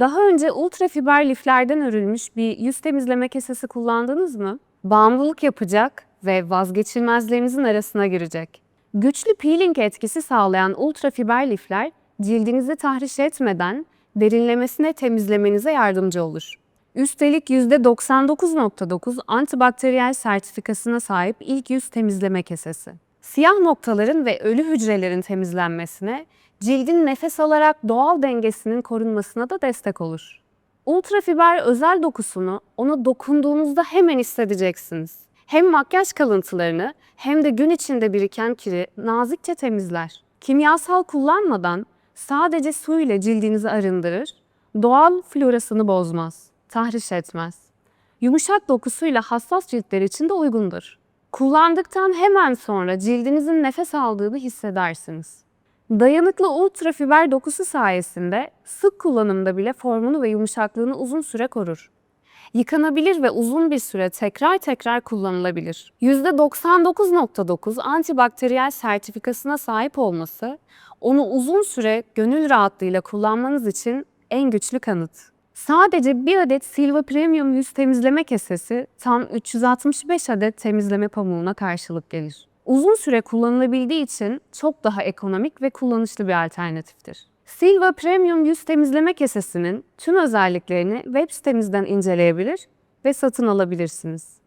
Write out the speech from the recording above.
Daha önce ultra fiber liflerden örülmüş bir yüz temizleme kesesi kullandınız mı? Bağımlılık yapacak ve vazgeçilmezlerinizin arasına girecek. Güçlü peeling etkisi sağlayan ultra fiber lifler cildinizi tahriş etmeden derinlemesine temizlemenize yardımcı olur. Üstelik %99.9 antibakteriyel sertifikasına sahip ilk yüz temizleme kesesi. Siyah noktaların ve ölü hücrelerin temizlenmesine, cildin nefes alarak doğal dengesinin korunmasına da destek olur. Ultrafiber özel dokusunu ona dokunduğunuzda hemen hissedeceksiniz. Hem makyaj kalıntılarını hem de gün içinde biriken kiri nazikçe temizler. Kimyasal kullanmadan sadece su ile cildinizi arındırır, doğal florasını bozmaz, tahriş etmez. Yumuşak dokusuyla hassas ciltler için de uygundur. Kullandıktan hemen sonra cildinizin nefes aldığını hissedersiniz. Dayanıklı ultrafiber dokusu sayesinde sık kullanımda bile formunu ve yumuşaklığını uzun süre korur. Yıkanabilir ve uzun bir süre tekrar tekrar kullanılabilir. %99.9 antibakteriyel sertifikasına sahip olması, onu uzun süre gönül rahatlığıyla kullanmanız için en güçlü kanıt. Sadece bir adet Silva Premium yüz temizleme kesesi tam 365 adet temizleme pamuğuna karşılık gelir. Uzun süre kullanılabildiği için çok daha ekonomik ve kullanışlı bir alternatiftir. Silva Premium yüz temizleme kesesinin tüm özelliklerini web sitemizden inceleyebilir ve satın alabilirsiniz.